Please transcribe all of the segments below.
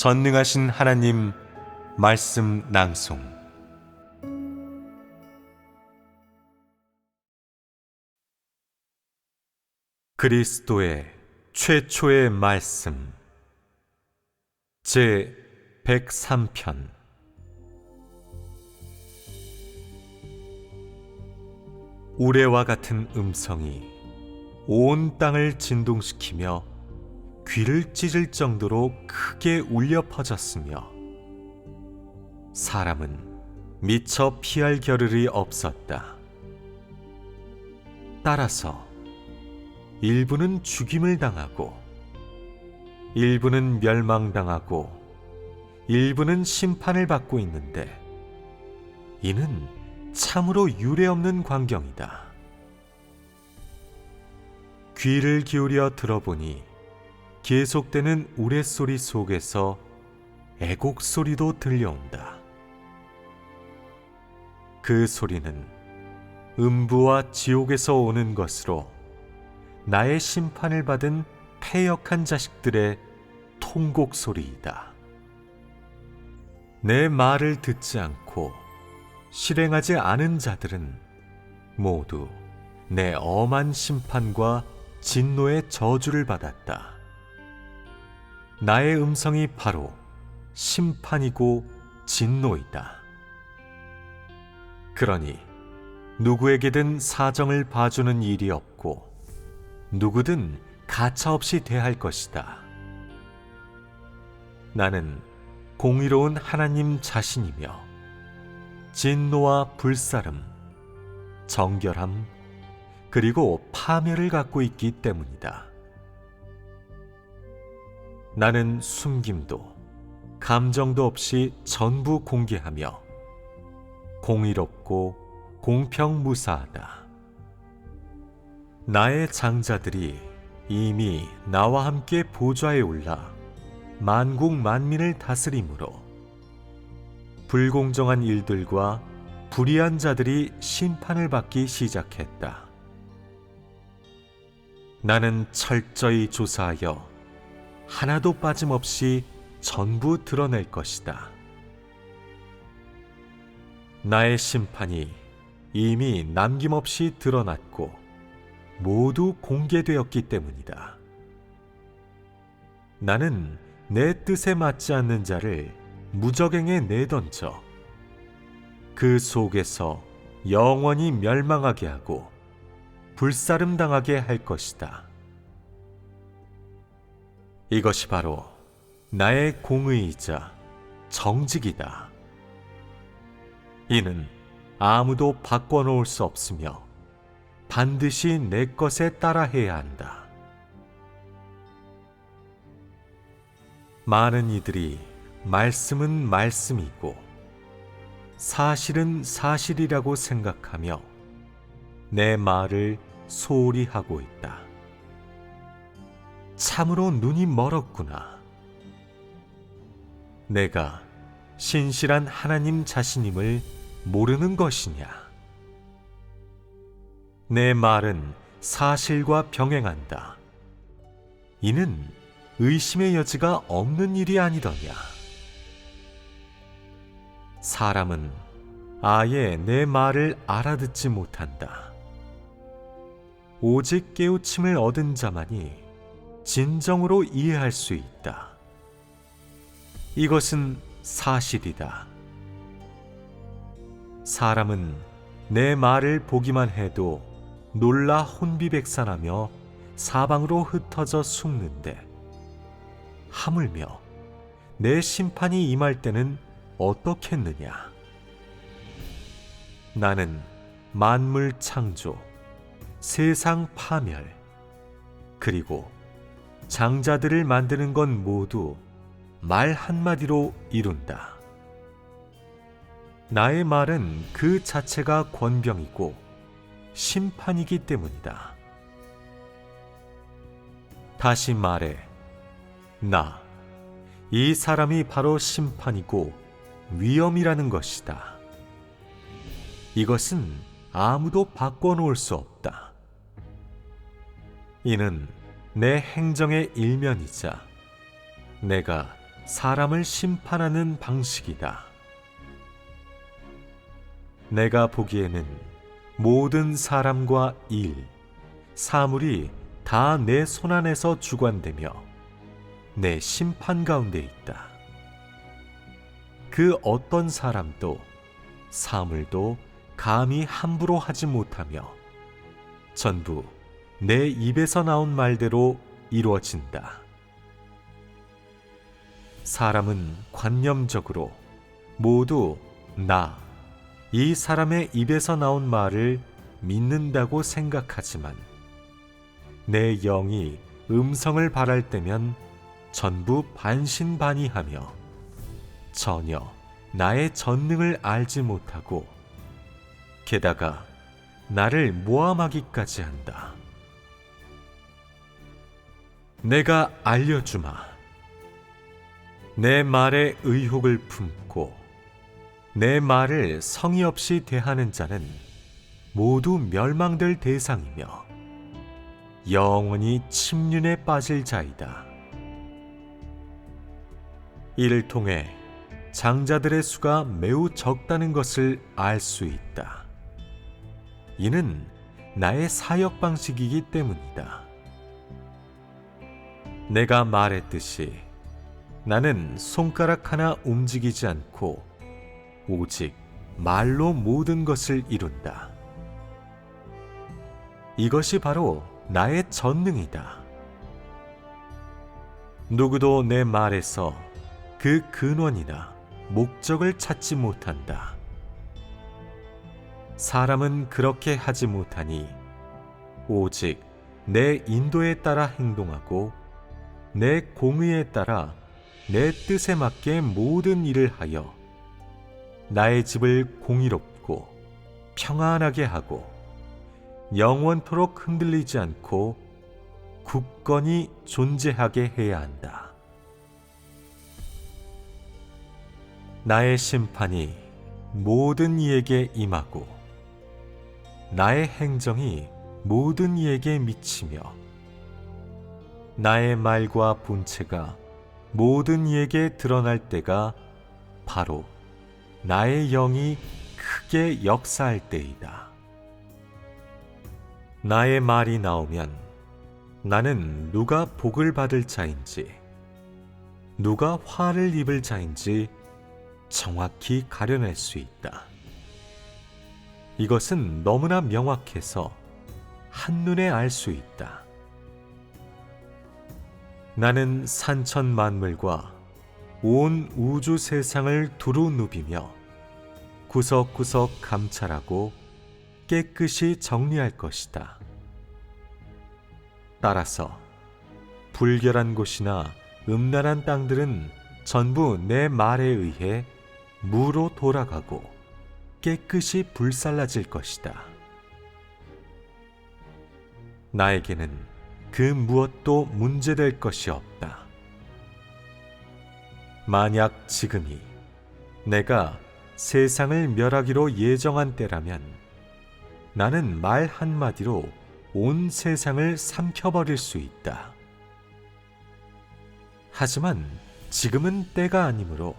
전능하신 하나님 말씀 낭송. 그리스도의 최초의 말씀. 제 103편. 우레와 같은 음성이 온 땅을 진동시키며 귀를 찢을 정도로 크게 울려 퍼졌으며 사람은 미처 피할 겨를이 없었다. 따라서 일부는 죽임을 당하고 일부는 멸망당하고 일부는 심판을 받고 있는데 이는 참으로 유례없는 광경이다. 귀를 기울여 들어보니 계속되는 우레소리 속에서 애곡 소리도 들려온다. 그 소리는 음부와 지옥에서 오는 것으로 나의 심판을 받은 패역한 자식들의 통곡 소리이다. 내 말을 듣지 않고 실행하지 않은 자들은 모두 내 엄한 심판과 진노의 저주를 받았다. 나의 음성이 바로 심판이고 진노이다. 그러니 누구에게든 사정을 봐주는 일이 없고 누구든 가차없이 대할 것이다. 나는 공의로운 하나님 자신이며 진노와 불사름, 정결함, 그리고 파멸을 갖고 있기 때문이다. 나는 숨김도 감정도 없이 전부 공개하며 공의롭고 공평무사하다. 나의 장자들이 이미 나와 함께 보좌에 올라 만국 만민을 다스림으로 불공정한 일들과 불의한 자들이 심판을 받기 시작했다. 나는 철저히 조사하여 하나도 빠짐없이 전부 드러낼 것이다. 나의 심판이 이미 남김없이 드러났고 모두 공개되었기 때문이다. 나는 내 뜻에 맞지 않는 자를 무적행에 내던져 그 속에서 영원히 멸망하게 하고 불사름 당하게 할 것이다. 이것이 바로 나의 공의이자 정직이다. 이는 아무도 바꿔놓을 수 없으며 반드시 내 것에 따라 해야 한다. 많은 이들이 말씀은 말씀이고 사실은 사실이라고 생각하며 내 말을 소홀히 하고 있다. 참으로 눈이 멀었구나. 내가 신실한 하나님 자신임을 모르는 것이냐? 내 말은 사실과 병행한다. 이는 의심의 여지가 없는 일이 아니더냐. 사람은 아예 내 말을 알아듣지 못한다. 오직 깨우침을 얻은 자만이 진정으로 이해할 수 있다. 이것은 사실이다. 사람은 내 말을 보기만 해도 놀라 혼비백산하며 사방으로 흩어져 숨는데 하물며 내 심판이 임할 때는 어떻겠느냐? 나는 만물 창조, 세상 파멸, 그리고 장자들을 만드는 건 모두 말 한마디로 이룬다. 나의 말은 그 자체가 권병이고 심판이기 때문이다. 다시 말해, 나, 이 사람이 바로 심판이고 위험이라는 것이다. 이것은 아무도 바꿔놓을 수 없다. 이는 내 행정의 일면이자 내가 사람을 심판하는 방식이다. 내가 보기에는 모든 사람과 일, 사물이 다 내 손안에서 주관되며 내 심판 가운데 있다. 그 어떤 사람도 사물도 감히 함부로 하지 못하며 전부 내 입에서 나온 말대로 이루어진다. 사람은 관념적으로 모두 나, 이 사람의 입에서 나온 말을 믿는다고 생각하지만 내 영이 음성을 발할 때면 전부 반신반의하며 전혀 나의 전능을 알지 못하고 게다가 나를 모함하기까지 한다. 내가 알려주마. 내 말에 의혹을 품고 내 말을 성의 없이 대하는 자는 모두 멸망될 대상이며 영원히 침륜에 빠질 자이다. 이를 통해 장자들의 수가 매우 적다는 것을 알 수 있다. 이는 나의 사역 방식이기 때문이다. 내가 말했듯이 나는 손가락 하나 움직이지 않고 오직 말로 모든 것을 이룬다. 이것이 바로 나의 전능이다. 누구도 내 말에서 그 근원이나 목적을 찾지 못한다. 사람은 그렇게 하지 못하니 오직 내 인도에 따라 행동하고 내 공의에 따라 내 뜻에 맞게 모든 일을 하여 나의 집을 공의롭고 평안하게 하고 영원토록 흔들리지 않고 굳건히 존재하게 해야 한다. 나의 심판이 모든 이에게 임하고 나의 행정이 모든 이에게 미치며 나의 말과 본체가 모든 이에게 드러날 때가 바로 나의 영이 크게 역사할 때이다. 나의 말이 나오면 나는 누가 복을 받을 자인지 누가 화를 입을 자인지 정확히 가려낼 수 있다. 이것은 너무나 명확해서 한눈에 알 수 있다. 나는 산천 만물과 온 우주 세상을 두루 누비며 구석구석 감찰하고 깨끗이 정리할 것이다. 따라서 불결한 곳이나 음란한 땅들은 전부 내 말에 의해 무로 돌아가고 깨끗이 불살라질 것이다. 나에게는 그 무엇도 문제될 것이 없다. 만약 지금이 내가 세상을 멸하기로 예정한 때라면 나는 말 한마디로 온 세상을 삼켜버릴 수 있다. 하지만 지금은 때가 아니므로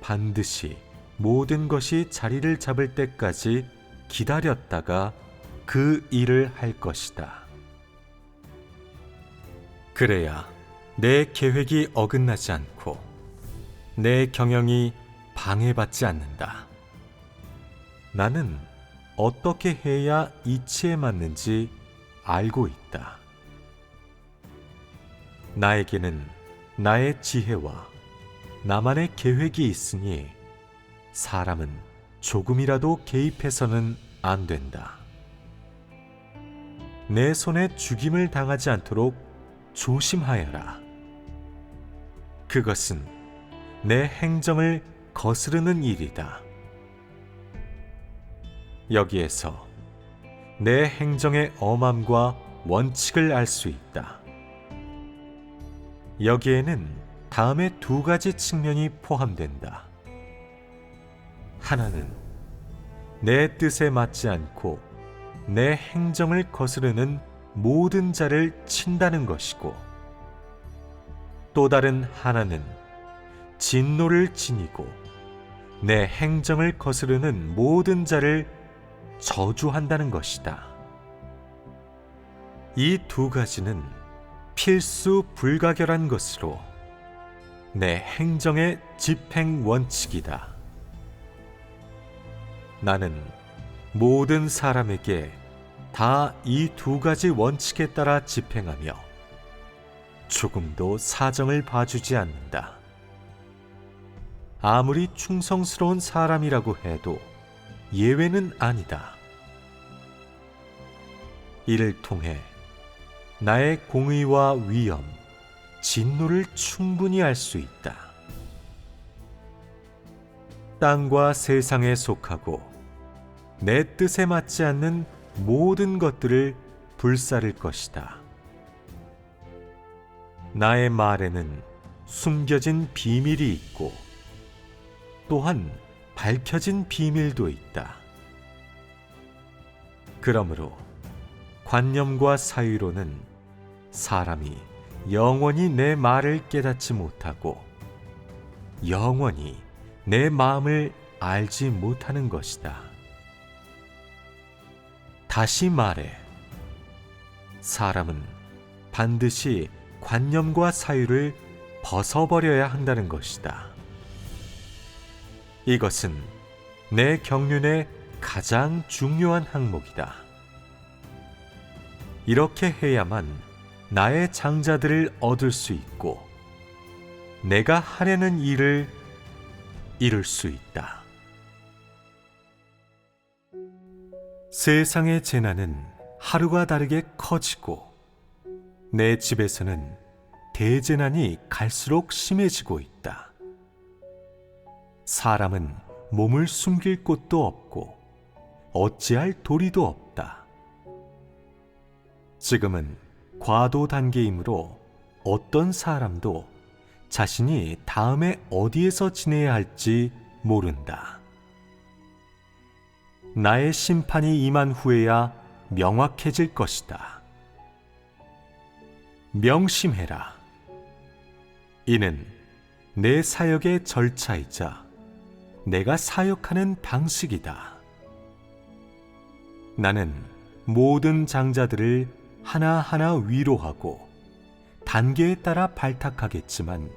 반드시 모든 것이 자리를 잡을 때까지 기다렸다가 그 일을 할 것이다. 그래야 내 계획이 어긋나지 않고 내 경영이 방해받지 않는다. 나는 어떻게 해야 이치에 맞는지 알고 있다. 나에게는 나의 지혜와 나만의 계획이 있으니 사람은 조금이라도 개입해서는 안 된다. 내 손에 죽임을 당하지 않도록 조심하여라. 그것은 내 행정을 거스르는 일이다. 여기에서 내 행정의 엄함과 원칙을 알 수 있다. 여기에는 다음의 두 가지 측면이 포함된다. 하나는 내 뜻에 맞지 않고 내 행정을 거스르는 모든 자를 친다는 것이고 또 다른 하나는 진노를 지니고 내 행정을 거스르는 모든 자를 저주한다는 것이다. 이 두 가지는 필수 불가결한 것으로 내 행정의 집행 원칙이다. 나는 모든 사람에게 다 이 두 가지 원칙에 따라 집행하며 조금도 사정을 봐주지 않는다. 아무리 충성스러운 사람이라고 해도 예외는 아니다. 이를 통해 나의 공의와 위엄, 진노를 충분히 알 수 있다. 땅과 세상에 속하고 내 뜻에 맞지 않는 모든 것들을 불사를 것이다. 나의 말에는 숨겨진 비밀이 있고 또한 밝혀진 비밀도 있다. 그러므로 관념과 사유로는 사람이 영원히 내 말을 깨닫지 못하고 영원히 내 마음을 알지 못하는 것이다. 다시 말해, 사람은 반드시 관념과 사유를 벗어버려야 한다는 것이다. 이것은 내 경륜의 가장 중요한 항목이다. 이렇게 해야만 나의 장자들을 얻을 수 있고 내가 하려는 일을 이룰 수 있다. 세상의 재난은 하루가 다르게 커지고 내 집에서는 대재난이 갈수록 심해지고 있다. 사람은 몸을 숨길 곳도 없고 어찌할 도리도 없다. 지금은 과도 단계이므로 어떤 사람도 자신이 다음에 어디에서 지내야 할지 모른다. 나의 심판이 임한 후에야 명확해질 것이다. 명심해라. 이는 내 사역의 절차이자 내가 사역하는 방식이다. 나는 모든 장자들을 하나하나 위로하고 단계에 따라 발탁하겠지만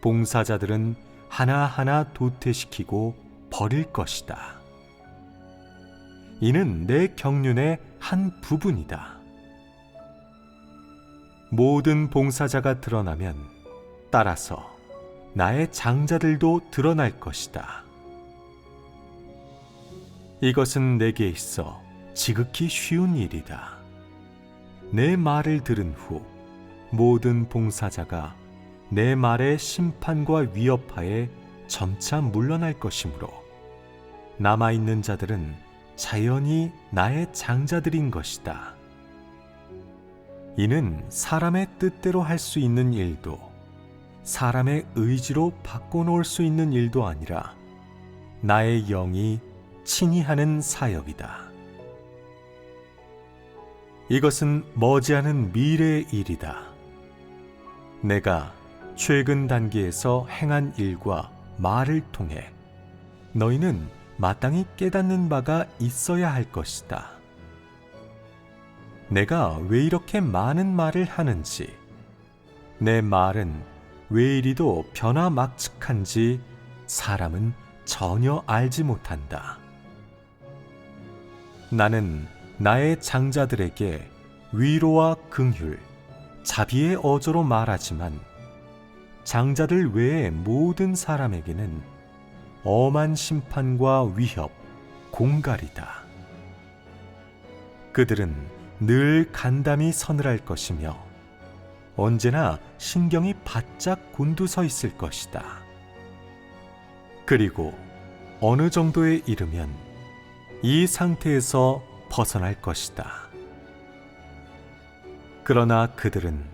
봉사자들은 하나하나 도태시키고 버릴 것이다. 이는 내 경륜의 한 부분이다. 모든 봉사자가 드러나면 따라서 나의 장자들도 드러날 것이다. 이것은 내게 있어 지극히 쉬운 일이다. 내 말을 들은 후 모든 봉사자가 내 말의 심판과 위협하에 점차 물러날 것이므로 남아있는 자들은 자연히 나의 장자들인 것이다. 이는 사람의 뜻대로 할 수 있는 일도 사람의 의지로 바꿔놓을 수 있는 일도 아니라 나의 영이 친히 하는 사역이다. 이것은 머지않은 미래의 일이다. 내가 최근 단계에서 행한 일과 말을 통해 너희는 마땅히 깨닫는 바가 있어야 할 것이다. 내가 왜 이렇게 많은 말을 하는지, 내 말은 왜 이리도 변화막측한지 사람은 전혀 알지 못한다. 나는 나의 장자들에게 위로와 긍휼, 자비의 어조로 말하지만 장자들 외의 모든 사람에게는 엄한 심판과 위협, 공갈이다. 그들은 늘 간담이 서늘할 것이며 언제나 신경이 바짝 곤두서 있을 것이다. 그리고 어느 정도에 이르면 이 상태에서 벗어날 것이다. 그러나 그들은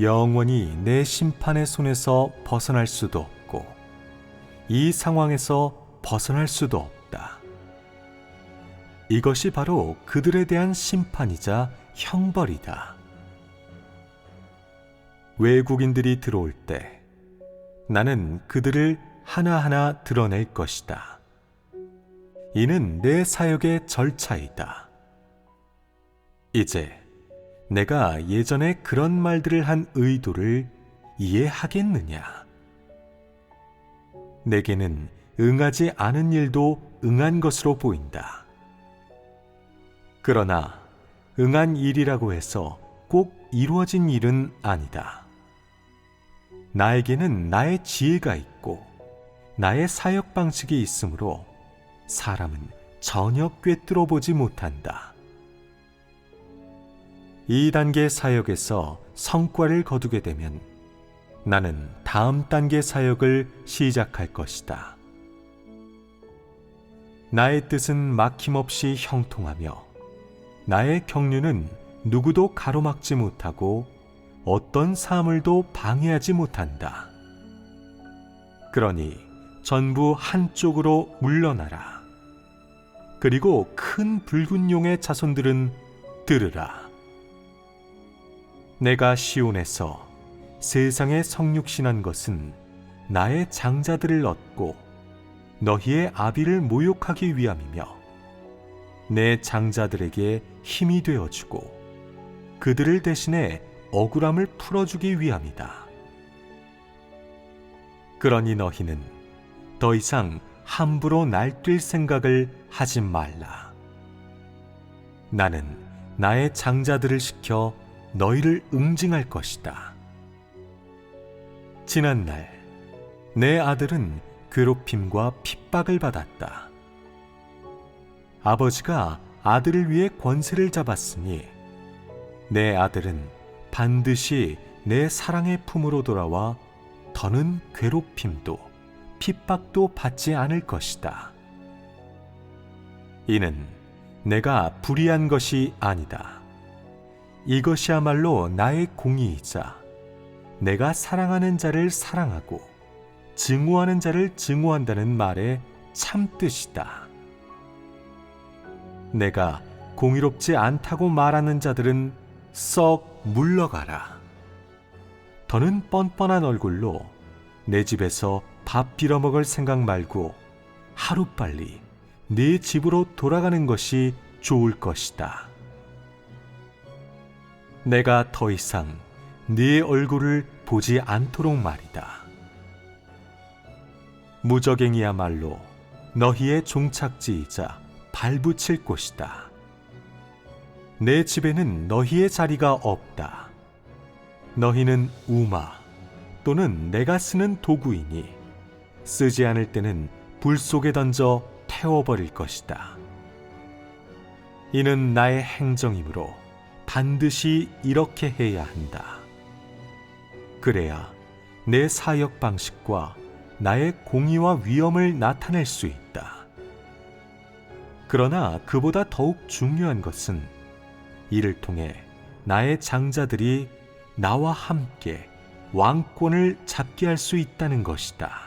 영원히 내 심판의 손에서 벗어날 수도 이 상황에서 벗어날 수도 없다. 이것이 바로 그들에 대한 심판이자 형벌이다. 외국인들이 들어올 때 나는 그들을 하나하나 드러낼 것이다. 이는 내 사역의 절차이다. 이제 내가 예전에 그런 말들을 한 의도를 이해하겠느냐? 내게는 응하지 않은 일도 응한 것으로 보인다. 그러나 응한 일이라고 해서 꼭 이루어진 일은 아니다. 나에게는 나의 지혜가 있고 나의 사역 방식이 있으므로 사람은 전혀 꿰뚫어 보지 못한다. 이 단계 사역에서 성과를 거두게 되면 나는 다음 단계 사역을 시작할 것이다. 나의 뜻은 막힘없이 형통하며 나의 경륜은 누구도 가로막지 못하고 어떤 사물도 방해하지 못한다. 그러니 전부 한쪽으로 물러나라. 그리고 큰 붉은 용의 자손들은 들으라. 내가 시온에서 세상에 성육신한 것은 나의 장자들을 얻고 너희의 아비를 모욕하기 위함이며 내 장자들에게 힘이 되어주고 그들을 대신해 억울함을 풀어주기 위함이다. 그러니 너희는 더 이상 함부로 날뛸 생각을 하지 말라. 나는 나의 장자들을 시켜 너희를 응징할 것이다. 지난 날 내 아들은 괴롭힘과 핍박을 받았다. 아버지가 아들을 위해 권세를 잡았으니 내 아들은 반드시 내 사랑의 품으로 돌아와 더는 괴롭힘도 핍박도 받지 않을 것이다. 이는 내가 불의한 것이 아니다. 이것이야말로 나의 공의이자 내가 사랑하는 자를 사랑하고 증오하는 자를 증오한다는 말의 참 뜻이다. 내가 공의롭지 않다고 말하는 자들은 썩 물러가라. 더는 뻔뻔한 얼굴로 내 집에서 밥 빌어먹을 생각 말고 하루빨리 네 집으로 돌아가는 것이 좋을 것이다. 내가 더 이상 네 얼굴을 보지 않도록 말이다. 무적행이야말로 너희의 종착지이자 발붙일 곳이다. 내 집에는 너희의 자리가 없다. 너희는 우마 또는 내가 쓰는 도구이니 쓰지 않을 때는 불 속에 던져 태워버릴 것이다. 이는 나의 행정이므로 반드시 이렇게 해야 한다. 그래야 내 사역 방식과 나의 공의와 위엄을 나타낼 수 있다. 그러나 그보다 더욱 중요한 것은 이를 통해 나의 장자들이 나와 함께 왕권을 잡게 할 수 있다는 것이다.